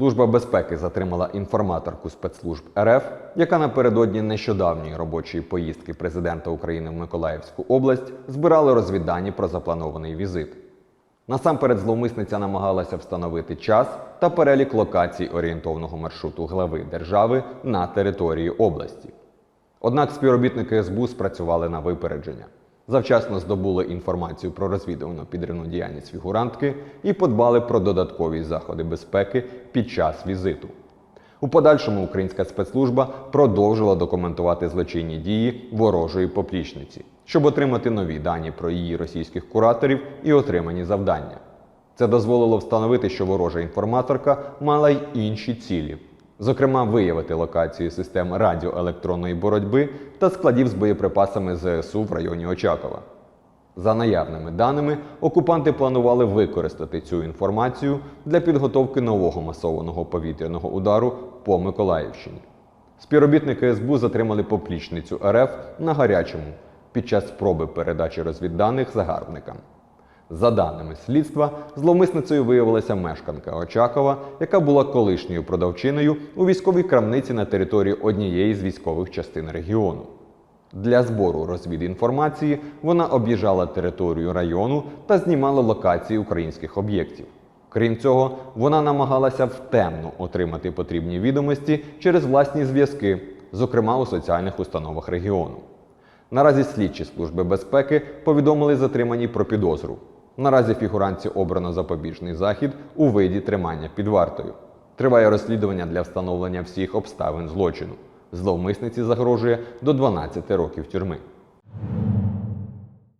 Служба безпеки затримала інформаторку спецслужб РФ, яка напередодні нещодавньої робочої поїздки президента України в Миколаївську область збирала розвіддані про запланований візит. Насамперед зловмисниця намагалася встановити час та перелік локацій орієнтовного маршруту глави держави на території області. Однак співробітники СБУ спрацювали на випередження. Завчасно здобули інформацію про розвідувану підривну діяльність фігурантки і подбали про додаткові заходи безпеки під час візиту. У подальшому українська спецслужба продовжила документувати злочинні дії ворожої поплічниці, щоб отримати нові дані про її російських кураторів і отримані завдання. Це дозволило встановити, що ворожа інформаторка мала й інші цілі, зокрема, виявити локацію систем радіоелектронної боротьби та складів з боєприпасами ЗСУ в районі Очакова. За наявними даними, окупанти планували використати цю інформацію для підготовки нового масованого повітряного удару по Миколаївщині. Співробітники СБУ затримали поплічницю РФ на гарячому під час спроби передачі розвідданих загарбникам. За даними слідства, зловмисницею виявилася мешканка Очакова, яка була колишньою продавчиною у військовій крамниці на території однієї з військових частин регіону. Для збору розвідінформації вона об'їжджала територію району та знімала локації українських об'єктів. Крім цього, вона намагалася втемно отримати потрібні відомості через власні зв'язки, зокрема у соціальних установах регіону. Наразі слідчі служби безпеки повідомили затримані про підозру. Наразі фігуранці обрано запобіжний захід у виді тримання під вартою. Триває розслідування для встановлення всіх обставин злочину. Зловмисниці загрожує до 12 років тюрми.